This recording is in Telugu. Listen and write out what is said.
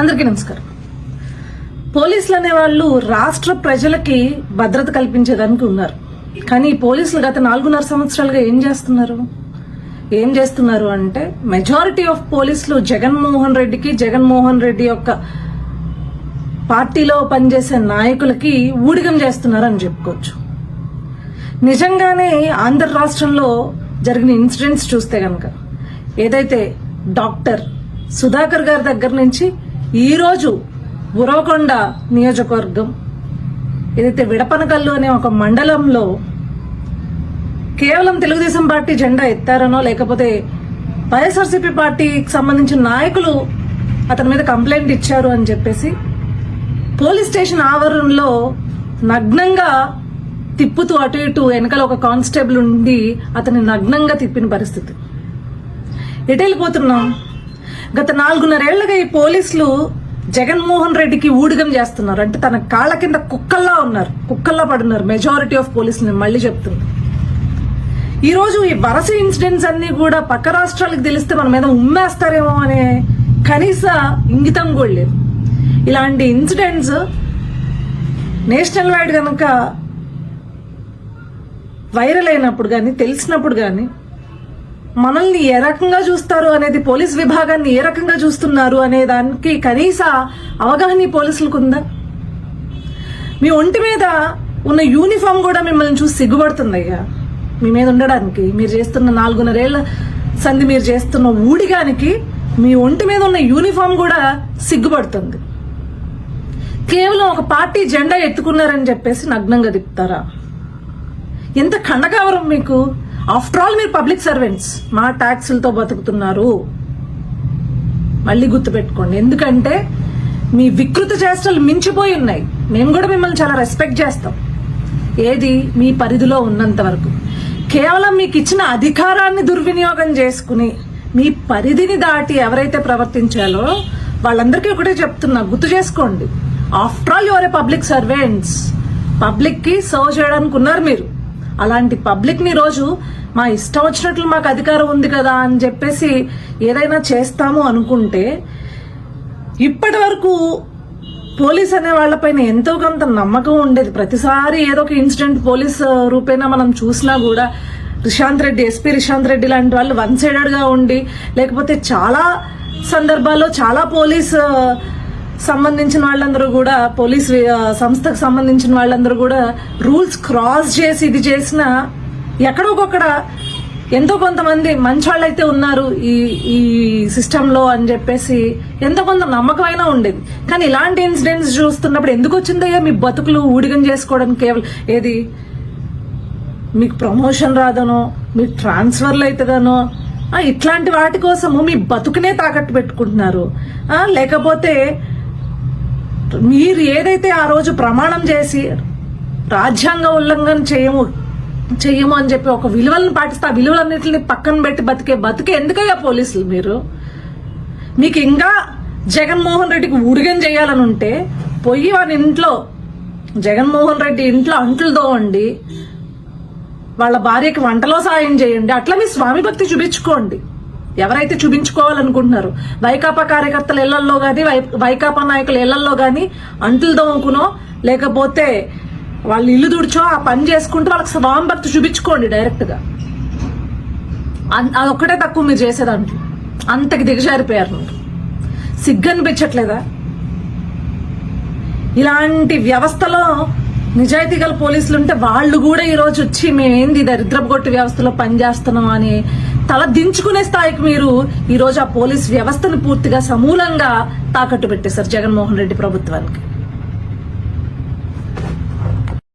అందరికీ నమస్కారం. పోలీసులు అనేవాళ్ళు రాష్ట్ర ప్రజలకి భద్రత కల్పించేదానికి ఉన్నారు. కానీ పోలీసులు గత నాలుగున్నర సంవత్సరాలుగా ఏం చేస్తున్నారు? ఏం చేస్తున్నారు అంటే మెజారిటీ ఆఫ్ పోలీసులు జగన్మోహన్ రెడ్డికి జగన్మోహన్ రెడ్డి యొక్క పార్టీలో పనిచేసే నాయకులకి ఊడిగం చేస్తున్నారు అని చెప్పుకోవచ్చు. నిజంగానే ఆంధ్ర రాష్ట్రంలో జరిగిన ఇన్సిడెంట్స్ చూస్తే కనుక ఏదైతే డాక్టర్ సుధాకర్ గారి దగ్గర నుంచి ఈరోజు ఉరవకొండ నియోజకవర్గం ఏదైతే విడపనకల్లు అనే ఒక మండలంలో కేవలం తెలుగుదేశం పార్టీ జెండా ఎత్తారనో లేకపోతే వైఎస్ఆర్సీపీ పార్టీకి సంబంధించిన నాయకులు అతని మీద కంప్లైంట్ ఇచ్చారు అని చెప్పేసి పోలీస్ స్టేషన్ ఆవరణలో నగ్నంగా తిప్పుతూ అటు ఇటు వెనకాల ఒక కానిస్టేబుల్ ఉండి అతన్ని నగ్నంగా తిప్పిన పరిస్థితి. ఎటు వెళ్ళిపోతున్నాం? గత నాలుగున్నరేళ్ళుగా ఈ పోలీసులు జగన్మోహన్ రెడ్డికి ఊడిగం చేస్తున్నారు. అంటే తన కాళ్ళ కింద కుక్కల్లా ఉన్నారు. కుక్కల్లా పడున్నారు. మెజారిటీ ఆఫ్ పోలీసులు నేను మళ్ళీ చెప్తున్నా ఈరోజు ఈ వరస ఇన్సిడెంట్స్ అన్ని కూడా పక్క రాష్ట్రాలకు తెలిస్తే మన మీద ఉమ్మేస్తారేమో అనే కనీస ఇంగితం కూడా లేదు. ఇలాంటి ఇన్సిడెంట్స్ నేషనల్ వైడ్ కనుక వైరల్ అయినప్పుడు కానీ తెలిసినప్పుడు కానీ మనల్ని ఏ రకంగా చూస్తారు అనేది పోలీస్ విభాగాన్ని ఏ రకంగా చూస్తున్నారు అనే దానికి కనీస అవగాహన ఈ పోలీసులకు ఉందా? మీ ఒంటి మీద ఉన్న యూనిఫామ్ కూడా మిమ్మల్ని చూసి సిగ్గుపడుతుంది అయ్యా మీ మీద ఉండడానికి మీరు చేస్తున్న నాలుగున్నరేళ్ళ సంధి మీరు చేస్తున్న ఊడిగానికి మీ ఒంటి మీద ఉన్న యూనిఫామ్ కూడా సిగ్గుపడుతుంది. కేవలం ఒక పార్టీ జెండా ఎత్తుకున్నారని చెప్పేసి నగ్నంగా తిప్పుతారా? ఎంత కండకావరం మీకు? ఆఫ్టర్ ఆల్ మీరు పబ్లిక్ సర్వెంట్స్ మా ట్యాక్సులతో బతుకుతున్నారు. మళ్ళీ గుర్తుపెట్టుకోండి. ఎందుకంటే మీ వికృత చేష్టలు మించిపోయి ఉన్నాయి. మేము కూడా మిమ్మల్ని చాలా రెస్పెక్ట్ చేస్తాం. ఏది? మీ పరిధిలో ఉన్నంత వరకు. కేవలం మీకు ఇచ్చిన అధికారాన్ని దుర్వినియోగం చేసుకుని మీ పరిధిని దాటి ఎవరైతే ప్రవర్తించాలో వాళ్ళందరికీ ఒకటే చెప్తున్నా. గుర్తు చేసుకోండి. After all your a public servants పబ్లిక్కి సర్వ్ చేయడానికి ఉన్నారు మీరు. అలాంటి పబ్లిక్ని రోజు మా ఇష్టం వచ్చినట్లు మాకు అధికారం ఉంది కదా అని చెప్పేసి ఏదైనా చేస్తాము అనుకుంటే ఇప్పటి వరకు పోలీస్ అనే వాళ్ళపైన ఎంతో కొంత నమ్మకం ఉండేది. ప్రతిసారి ఏదో ఒక ఇన్సిడెంట్ పోలీస్ రూపేణా మనం చూసినా కూడా రిషాంత్ రెడ్డి ఎస్పీ రిషాంత్ రెడ్డి లాంటి వాళ్ళు వన్ సైడెడ్గా ఉండి లేకపోతే చాలా సందర్భాల్లో చాలా పోలీస్ సంబంధించిన వాళ్ళందరూ కూడా పోలీస్ సంస్థకు సంబంధించిన వాళ్ళందరూ కూడా రూల్స్ క్రాస్ చేసి ఇది చేసిన ఎక్కడోకొక్కడ ఎంతో కొంతమంది మంచి అయితే ఉన్నారు ఈ ఈ సిస్టంలో అని చెప్పేసి ఎంతో కొంత నమ్మకమైనా ఉండేది. కానీ ఇలాంటి ఇన్సిడెంట్స్ చూస్తున్నప్పుడు ఎందుకు వచ్చిందయ్యా మీ బతుకులు ఊడిగం చేసుకోవడానికి కేవలం ఏది? మీకు ప్రమోషన్ రాదనో మీకు ట్రాన్స్ఫర్లు అవుతుందనో ఇట్లాంటి వాటి కోసము మీ బతుకునే తాకట్టు పెట్టుకుంటున్నారు. లేకపోతే మీరు ఏదైతే ఆ రోజు ప్రమాణం చేసి రాజ్యాంగ ఉల్లంఘన చేయము చెయ్యము అని చెప్పి ఒక విలువలను పాటిస్తే ఆ విలువలన్నింటిని పక్కన పెట్టి బతికే బతికే ఎందుకయ్యా పోలీసులు మీరు? మీకు ఇంకా జగన్మోహన్ రెడ్డికి ఉడిగం చేయాలని ఉంటే పొయ్యి వాని ఇంట్లో జగన్మోహన్ రెడ్డి ఇంట్లో అంట్లు దోవండి వాళ్ళ భార్యకి వంటలో సాయం చేయండి అట్లా మీ స్వామి భక్తి చూపించుకోండి. ఎవరైతే చూపించుకోవాలనుకుంటున్నారు వైకాపా కార్యకర్తల ఇళ్ళల్లో కానీ వై- వైకాపా నాయకుల ఇళ్ళల్లో కానీ అంటులు దోముకునో లేకపోతే వాళ్ళు ఇల్లు దుడిచో ఆ పని చేసుకుంటూ వాళ్ళకి స్వామి చూపించుకోండి డైరెక్ట్గా అన్- అదొక్కటే తక్కువ మీరు చేసేదాన్ని అంతకి దిగజారిపోయారు మీరు సిగ్గు అనిపించట్లేదా ఇలాంటి వ్యవస్థలో నిజాయితీ గల పోలీసులు ఉంటే వాళ్ళు కూడా ఈరోజు వచ్చి మేమేంది దరిద్రపు కొట్టి వ్యవస్థలో పనిచేస్తున్నాం అని తల దించుకునే స్థాయికి మీరు ఈ రోజు ఆ పోలీస్ వ్యవస్థను పూర్తిగా సమూలంగా తాకట్టు పెట్టేశారు జగన్మోహన్ రెడ్డి ప్రభుత్వానికి.